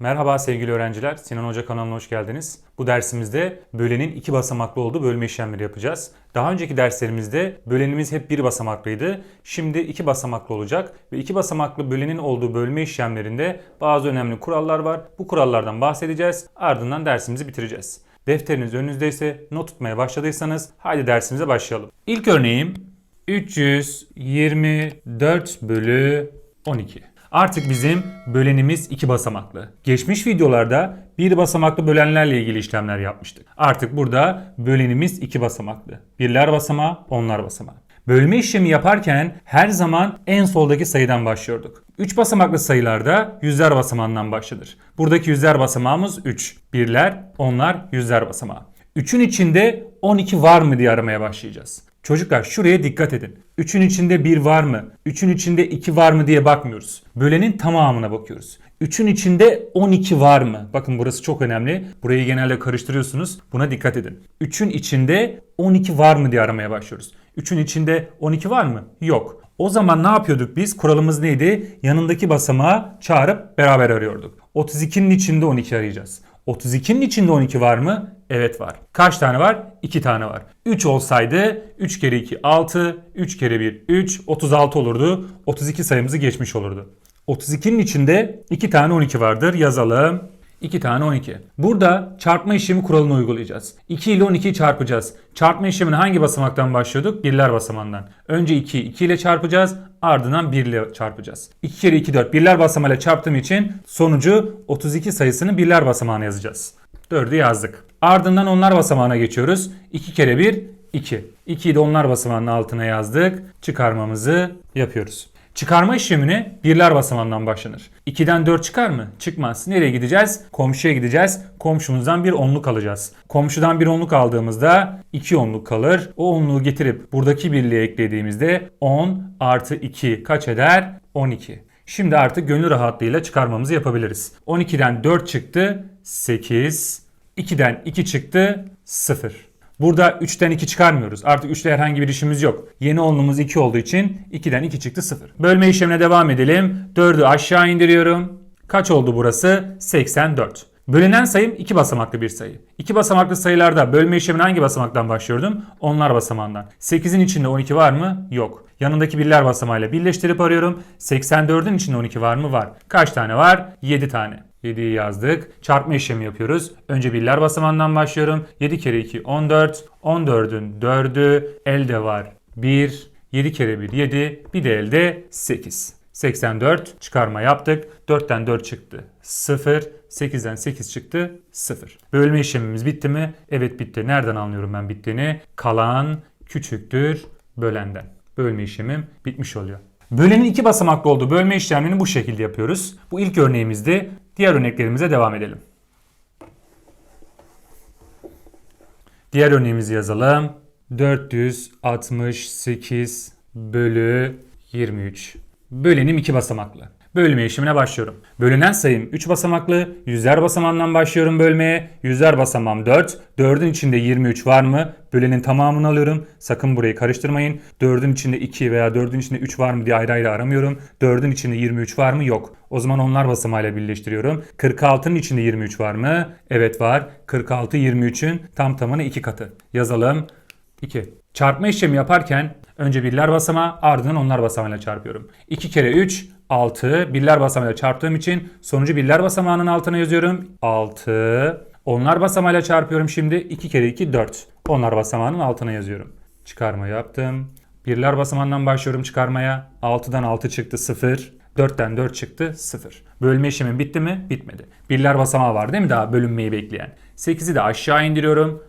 Merhaba sevgili öğrenciler, Sinan Hoca kanalına hoş geldiniz. Bu dersimizde bölenin iki basamaklı olduğu bölme işlemleri yapacağız. Daha önceki derslerimizde bölenimiz hep bir basamaklıydı. Şimdi iki basamaklı olacak ve iki basamaklı bölenin olduğu bölme işlemlerinde bazı önemli kurallar var. Bu kurallardan bahsedeceğiz. Ardından dersimizi bitireceğiz. Defteriniz önünüzdeyse not tutmaya başladıysanız haydi dersimize başlayalım. İlk örneğim 324 bölü 12. Artık bizim bölenimiz iki basamaklı. Geçmiş videolarda bir basamaklı bölenlerle ilgili işlemler yapmıştık. Artık burada bölenimiz iki basamaklı. Birler basamağı, onlar basamağı. Bölme işlemi yaparken her zaman en soldaki sayıdan başlıyorduk. 3 basamaklı sayılarda yüzler basamağından başlanır. Buradaki yüzler basamağımız 3. Birler, onlar yüzler basamağı. 3'ün içinde 12 var mı diye aramaya başlayacağız. Çocuklar şuraya dikkat edin. 3'ün içinde 1 var mı? 3'ün içinde 2 var mı diye bakmıyoruz. Bölenin tamamına bakıyoruz. 3'ün içinde 12 var mı? Bakın burası çok önemli. Burayı genelde karıştırıyorsunuz. Buna dikkat edin. 3'ün içinde 12 var mı diye aramaya başlıyoruz. 3'ün içinde 12 var mı? Yok. O zaman ne yapıyorduk biz? Kuralımız neydi? Yanındaki basamağı çağırıp beraber arıyorduk. 32'nin içinde 12 arayacağız. 32'nin içinde 12 var mı? Evet var. Kaç tane var? 2 tane var. 3 olsaydı 3 kere 2 6, 3 kere 1 3, 36 olurdu. 32 sayımızı geçmiş olurdu. 32'nin içinde 2 tane 12 vardır. Yazalım. 2 tane 12. Burada çarpma işlemi kuralını uygulayacağız. 2 ile 12'yi çarpacağız. Çarpma işlemine hangi basamaktan başlıyorduk? Birler basamağından. Önce 2'yi 2 ile çarpacağız. Ardından 1 ile çarpacağız. 2 kere 2 4. Birler basamağıyla çarptığım için sonucu 32 sayısını birler basamağına yazacağız. 4'ü yazdık. Ardından onlar basamağına geçiyoruz. 2 kere 1 2. 2'yi de onlar basamağının altına yazdık. Çıkarmamızı yapıyoruz. Çıkarma işlemine birler basamağından başlanır. 2'den 4 çıkar mı? Çıkmaz. Nereye gideceğiz? Komşuya gideceğiz. Komşumuzdan bir onluk alacağız. Komşudan bir onluk aldığımızda 2 onluk kalır. O onluğu getirip buradaki birliğe eklediğimizde 10 artı 2 kaç eder? 12. Şimdi artık gönül rahatlığıyla çıkarmamızı yapabiliriz. 12'den 4 çıktı 8. 2'den 2 çıktı 0. Burada 3'ten 2 çıkarmıyoruz. Artık 3'te herhangi bir işimiz yok. Yeni onluğumuz 2 olduğu için 2'den 2 çıktı 0. Bölme işlemine devam edelim. 4'ü aşağı indiriyorum. Kaç oldu burası? 84. Bölünen sayım 2 basamaklı bir sayı. 2 basamaklı sayılarda bölme işlemine hangi basamaktan başlıyordum? Onlar basamağından. 8'in içinde 12 var mı? Yok. Yanındaki birler basamağıyla birleştirip arıyorum. 84'ün içinde 12 var mı? Var. Kaç tane var? 7 tane. 7'yi yazdık. Çarpma işlemi yapıyoruz. Önce birler basamağından başlıyorum. 7 kere 2 14. 14'ün 4'ü elde var. 1. 7 kere 1 7. Bir de elde 8. 84 çıkarma yaptık. 4'ten 4 çıktı. 0. 8'den 8 çıktı. 0. Bölme işlemimiz bitti mi? Evet bitti. Nereden anlıyorum ben bittiğini? Kalan küçüktür bölenden. Bölme işlemim bitmiş oluyor. Bölenin iki basamaklı olduğu bölme işlemlerini bu şekilde yapıyoruz. Bu ilk örneğimizdi. Diğer örneklerimize devam edelim. Diğer örneğimizi yazalım. 468 bölü 23. Bölenim iki basamaklı. Bölme işlemine başlıyorum. Bölünen sayım 3 basamaklı. Yüzler basamağından başlıyorum bölmeye. Yüzler basamağım 4. 4'ün içinde 23 var mı? Bölenin tamamını alıyorum. Sakın burayı karıştırmayın. 4'ün içinde 2 veya 4'ün içinde 3 var mı diye ayrı ayrı aramıyorum. 4'ün içinde 23 var mı? Yok. O zaman onlar basamağıyla birleştiriyorum. 46'nın içinde 23 var mı? Evet var. 46 23'ün tam tamına 2 katı. Yazalım. 2. Çarpma işlemi yaparken önce birler basamağı ardından onlar basamağıyla çarpıyorum. 2 kere 3 6. Birler basamağıyla çarptığım için sonucu birler basamağının altına yazıyorum. 6. Onlar basamağıyla çarpıyorum şimdi. 2 kere 2 4. Onlar basamağının altına yazıyorum. Çıkarma yaptım. Birler basamağından başlıyorum çıkarmaya. 6'dan 6 çıktı 0. 4'ten 4 çıktı 0. Bölme işlemi bitti mi? Bitmedi. Birler basamağı var değil mi daha bölünmeyi bekleyen? 8'i de aşağı indiriyorum.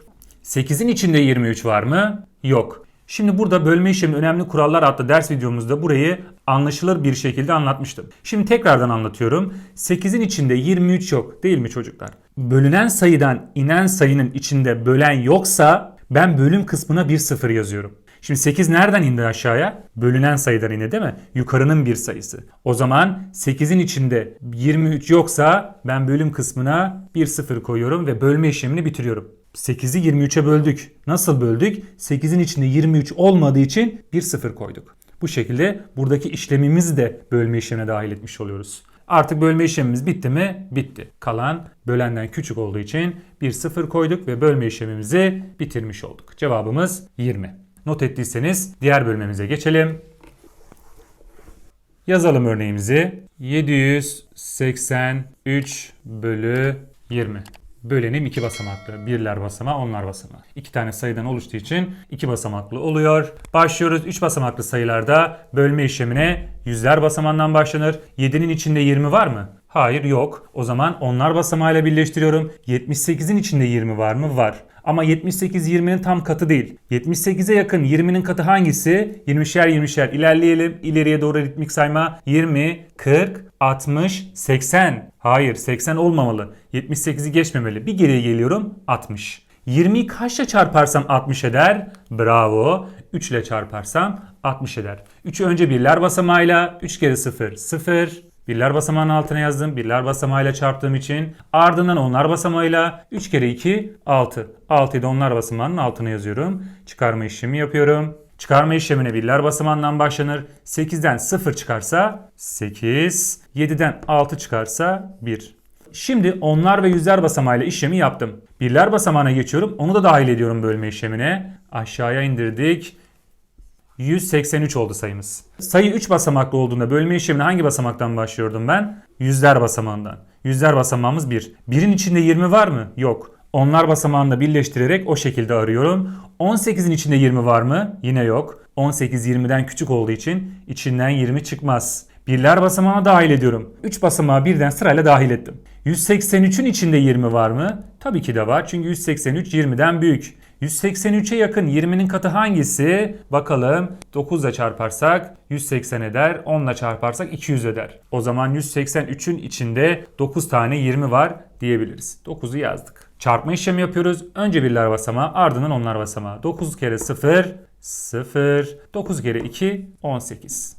8'in içinde 23 var mı? Yok. Şimdi burada bölme işlemi önemli kurallar adlı ders videomuzda burayı anlaşılır bir şekilde anlatmıştım. Şimdi tekrardan anlatıyorum. 8'in içinde 23 yok değil mi çocuklar? Bölünen sayıdan inen sayının içinde bölen yoksa ben bölüm kısmına bir sıfır yazıyorum. Şimdi 8 nereden indi aşağıya? Bölünen sayıdan indi değil mi? Yukarının bir sayısı. O zaman 8'in içinde 23 yoksa ben bölüm kısmına bir sıfır koyuyorum ve bölme işlemini bitiriyorum. 8'i 23'e böldük. Nasıl böldük? 8'in içinde 23 olmadığı için bir sıfır koyduk. Bu şekilde buradaki işlemimizi de bölme işlemine dahil etmiş oluyoruz. Artık bölme işlemimiz bitti mi? Bitti. Kalan bölenden küçük olduğu için bir sıfır koyduk ve bölme işlemimizi bitirmiş olduk. Cevabımız 20. Not ettiyseniz diğer bölmemize geçelim. Yazalım örneğimizi. 783 bölü 20. Bölenim iki basamaklı. Birler basamağı, onlar basamağı. İki tane sayıdan oluştuğu için iki basamaklı oluyor. Başlıyoruz. Üç basamaklı sayılarda bölme işlemine yüzler basamağından başlanır. 7'nin içinde 20 var mı? Hayır yok. O zaman onlar basamağıyla birleştiriyorum. 78'in içinde 20 var mı? Var. Ama 78 20'nin tam katı değil. 78'e yakın 20'nin katı hangisi? 20'şer 20'şer ilerleyelim. İleriye doğru ritmik sayma. 20, 40, 60, 80. Hayır 80 olmamalı. 78'i geçmemeli. Bir geriye geliyorum 60. 20'yi kaçla çarparsam 60 eder? Bravo. 3 ile çarparsam 60 eder. 3'ü önce birler basamağıyla 3 kere 0 0. Birler basamağının altına yazdım. Birler basamağıyla çarptığım için. Ardından onlar basamağıyla 3 kere 2 6. 6'yı da onlar basamağının altına yazıyorum. Çıkarma işlemi yapıyorum. Çıkarma işlemine birler basamağından başlanır. 8'den 0 çıkarsa 8. 7'den 6 çıkarsa 1. Şimdi onlar ve yüzler basamağıyla işlemi yaptım. Birler basamağına geçiyorum. Onu da dahil ediyorum bölme işlemine. Aşağıya indirdik. 183 oldu sayımız. Sayı 3 basamaklı olduğunda bölme işlemine hangi basamaktan başlıyordum ben? Yüzler basamağından. Yüzler basamağımız 1. 1'in içinde 20 var mı? Yok. Onlar basamağında birleştirerek o şekilde arıyorum. 18'in içinde 20 var mı? Yine yok. 18 20'den küçük olduğu için içinden 20 çıkmaz. Birler basamağına dahil ediyorum. 3 basamağı birden sırayla dahil ettim. 183'ün içinde 20 var mı? Tabii ki de var. Çünkü 183 20'den büyük. 183'e yakın 20'nin katı hangisi? Bakalım 9 ile çarparsak 180 eder. 10 ile çarparsak 200 eder. O zaman 183'ün içinde 9 tane 20 var diyebiliriz. 9'u yazdık. Çarpma işlemi yapıyoruz. Önce birler basamağı ardından onlar basamağı. 9 kere 0 0 9 kere 2 18.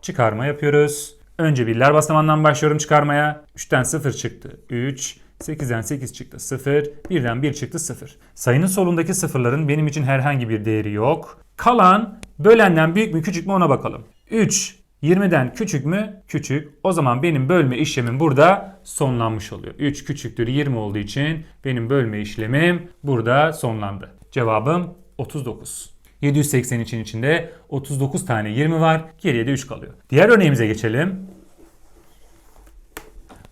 Çıkarma yapıyoruz. Önce birler basamağından başlıyorum çıkarmaya. 3'ten 0 çıktı. 3. 8'den 8 çıktı 0. 1'den 1 çıktı 0. Sayının solundaki sıfırların benim için herhangi bir değeri yok. Kalan bölenden büyük mü küçük mü ona bakalım. 3 20'den küçük mü? Küçük. O zaman benim bölme işlemim burada sonlanmış oluyor. 3 küçüktür 20 olduğu için benim bölme işlemim burada sonlandı. Cevabım 39. 780 için içinde 39 tane 20 var. Geriye de 3 kalıyor. Diğer örneğimize geçelim.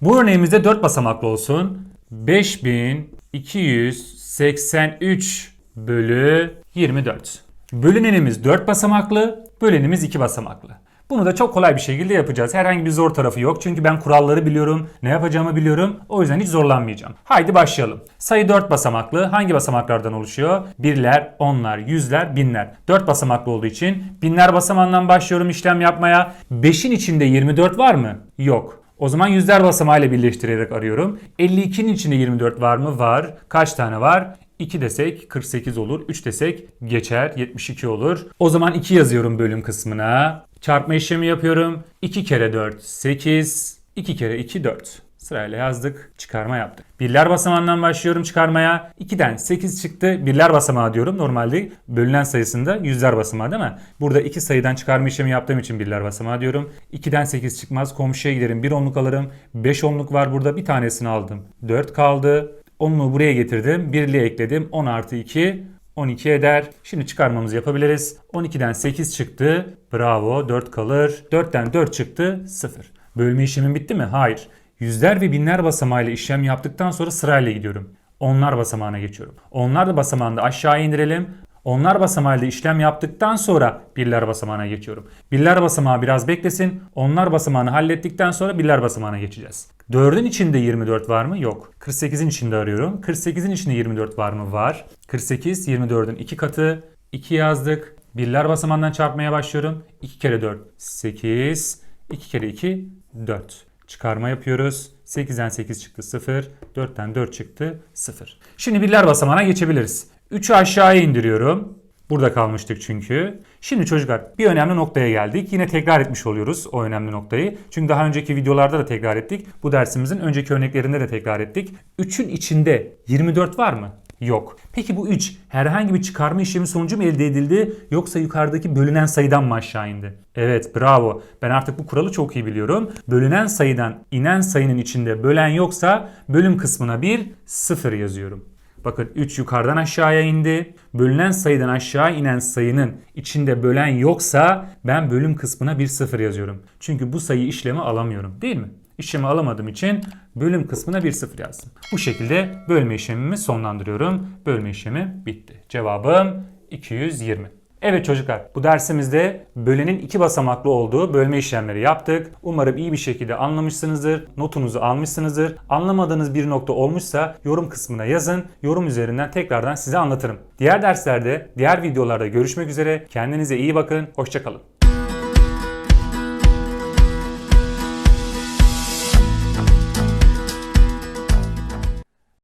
Bu örneğimizde 4 basamaklı olsun. 5283 bölü 24. Bölünenimiz 4 basamaklı, bölenimiz 2 basamaklı. Bunu da çok kolay bir şekilde yapacağız. Herhangi bir zor tarafı yok. Çünkü ben kuralları biliyorum. Ne yapacağımı biliyorum. O yüzden hiç zorlanmayacağım. Haydi başlayalım. Sayı 4 basamaklı. Hangi basamaklardan oluşuyor? Birler, onlar, yüzler, binler. 4 basamaklı olduğu için binler basamağından başlıyorum işlem yapmaya. 5'in içinde 24 var mı? Yok. O zaman yüzler basamağıyla birleştirerek arıyorum. 52'nin içinde 24 var mı? Var. Kaç tane var? 2 desek 48 olur. 3 desek geçer 72 olur. O zaman 2 yazıyorum bölüm kısmına. Çarpma işlemi yapıyorum. 2 kere 4 8. 2 kere 2 4. Sırayla yazdık. Çıkarma yaptık. Birler basamağından başlıyorum çıkarmaya. 2'den 8 çıktı. Birler basamağı diyorum. Normalde bölünen sayısında yüzler basamağı değil mi? Burada iki sayıdan çıkarma işlemi yaptığım için birler basamağı diyorum. 2'den 8 çıkmaz. Komşuya giderim. 1 onluk alırım. 5 onluk var burada. Bir tanesini aldım. 4 kaldı. Onluğu buraya getirdim. Birliğe ekledim. 10 artı 2 12 eder. Şimdi çıkarmamızı yapabiliriz. 12'den 8 çıktı. Bravo 4 kalır. 4'ten 4 çıktı 0. Bölme işlemim bitti mi? Hayır. Yüzler ve binler basamağıyla işlem yaptıktan sonra sırayla gidiyorum. Onlar basamağına geçiyorum. Onlar da basamağında aşağı indirelim. Onlar basamağıyla işlem yaptıktan sonra birler basamağına geçiyorum. Birler basamağı biraz beklesin. Onlar basamağını hallettikten sonra birler basamağına geçeceğiz. 4'ün içinde 24 var mı? Yok. 48'in içinde arıyorum. 48'in içinde 24 var mı? Var. 48 24'ün 2 katı. 2 yazdık. Birler basamağından çarpmaya başlıyorum. 2 kere 4 8. 2 kere 2 4. Çıkarma yapıyoruz. 8'den 8 çıktı 0. 4'ten 4 çıktı 0. Şimdi birler basamağına geçebiliriz. 3'ü aşağıya indiriyorum. Burada kalmıştık çünkü. Şimdi çocuklar bir önemli noktaya geldik. Yine tekrar etmiş oluyoruz o önemli noktayı. Çünkü daha önceki videolarda da tekrar ettik. Bu dersimizin önceki örneklerinde de tekrar ettik. 3'ün içinde 24 var mı? Yok. Peki bu 3 herhangi bir çıkarma işlemi sonucu mu elde edildi yoksa yukarıdaki bölünen sayıdan mı aşağı indi? Evet bravo. Ben artık bu kuralı çok iyi biliyorum. Bölünen sayıdan inen sayının içinde bölen yoksa bölüm kısmına bir 0 yazıyorum. Bakın 3 yukarıdan aşağıya indi. Bölünen sayıdan aşağı inen sayının içinde bölen yoksa ben bölüm kısmına bir 0 yazıyorum. Çünkü bu sayı işlemi alamıyorum değil mi? İşlemi alamadığım için bölüm kısmına bir 0 yazdım. Bu şekilde bölme işlemimi sonlandırıyorum. Bölme işlemi bitti. Cevabım 220. Evet çocuklar bu dersimizde bölenin iki basamaklı olduğu bölme işlemleri yaptık. Umarım iyi bir şekilde anlamışsınızdır. Notunuzu almışsınızdır. Anlamadığınız bir nokta olmuşsa yorum kısmına yazın. Yorum üzerinden tekrardan size anlatırım. Diğer derslerde, diğer videolarda görüşmek üzere. Kendinize iyi bakın. Hoşçakalın.